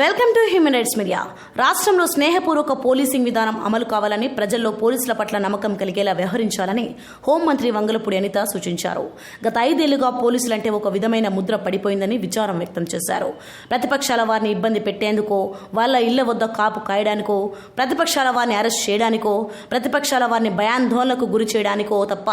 Welcome to human rights media. రాష్ట్రంలో స్నేహపూర్వక policing విధానం అమలు కావాలని ప్రజల్లో పోలీసుల పట్ల నమ్మకం కలిగేలా వ్యవహరించాలని హోంమంత్రి వంగలపూడి అనిత సూచించారు. గత ఐదేళ్ళుగా పోలీసులంటే ఒక విధమైన ముద్ర పడిపోయిందని విచారం వ్యక్తం చేశారు. ప్రతిపక్షాల వారిని ఇబ్బంది పెట్టేందుకో వాళ్ళ ఇళ్ళ వద్ద కాపు కాయడానికో ప్రతిపక్షాల వారిని అరెస్ట్ చేయడానికో ప్రతిపక్షాల వారిని భయాందోళనకు గురి చేయడానికో తప్ప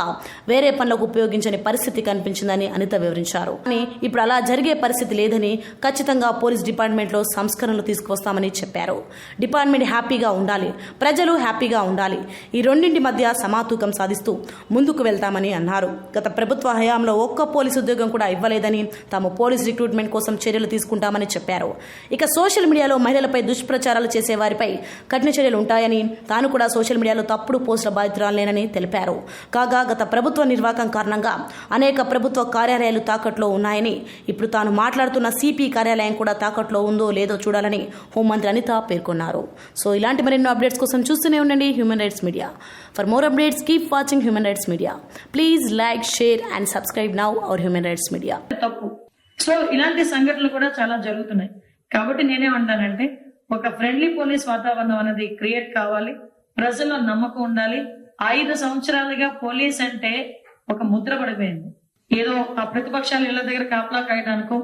వేరే పనులకు ఉపయోగించని పరిస్థితి కనిపించిందని అనిత వివరించారు. కానీ ఇప్పుడు అలా జరిగే పరిస్థితి లేదని ఖచ్చితంగా పోలీస్ డిపార్ట్మెంట్లో సంస్కరణలు తీసుకువస్తామని చెప్పారు. డిపార్ట్మెంట్ హ్యాపీగా ఉండాలి. ప్రజలు హ్యాపీగా ఉండాలి. ఈ రెండింటి మధ్య సమాతూకం సాధిస్తూ ముందుకు వెళ్తామని అన్నారు. గత ప్రభుత్వ హయాంలో ఒక్క పోలీసు ఉద్యోగం కూడా ఇవ్వలేదని తాము పోలీస్ రిక్రూట్మెంట్ కోసం చర్యలు తీసుకుంటామని చెప్పారు. ఇక సోషల్ మీడియాలో మహిళలపై దుష్ప్రచారాలు చేసే వారిపై కఠిన చర్యలు ఉంటాయని తాను కూడా సోషల్ మీడియాలో తప్పుడు పోస్టుల బాధితురాలేనని తెలిపారు. కాగా గత ప్రభుత్వ నిర్వాహకం కారణంగా అనేక ప్రభుత్వ కార్యాలయాలు తాకట్లో ఉన్నాయని ఇప్పుడు తాను మాట్లాడుతున్న సిపి కార్యాలయం కూడా తాకట్లో ఉందో లేదో చూడాలని హోంమంత్రి అనిత పేర్కొన్నారు. సో ఇలాంటి మరెన్నో అప్డేట్స్ కోసం చూస్తూనే ఉండండి human rights media. For more updates keep watching human rights media. Please like share and subscribe now our human rights media. తప్పు. సో ఇలాంటి సంఘటనలు కూడా చాలా జరుగుతున్నాయి. కాబట్టి నేనేమంటానంటే ఒక ఫ్రెండ్లీ పోలీస్ వాతావరణం అనేది క్రియేట్ కావాలి. ప్రజల్లో నమ్మకం ఉండాలి. ఐదు సంవత్సరాలుగా పోలీస్ అంటే ఒక ముద్ర పడిపోయింది. ఏదో ఆ ప్రతిపక్షాలు ఇళ్ళ దగ్గర కాపలా కాయడానికో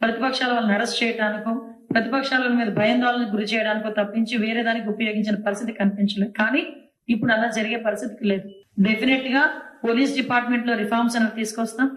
ప్రతిపక్షాల వాళ్ళని అరెస్ట్ చేయడానికో ప్రతిపక్షాల మీద భయాందోళనకు గురి చేయడానికో తప్పించి వేరే దానికి ఉపయోగించిన పరిస్థితి కనిపించలేదు కానీ ఇప్పుడు అలా జరిగే పరిస్థితి లేదు. డెఫినెట్గా పోలీస్ డిపార్ట్మెంట్లో రిఫార్మ్స్ అనేవి తీసుకొస్తాం.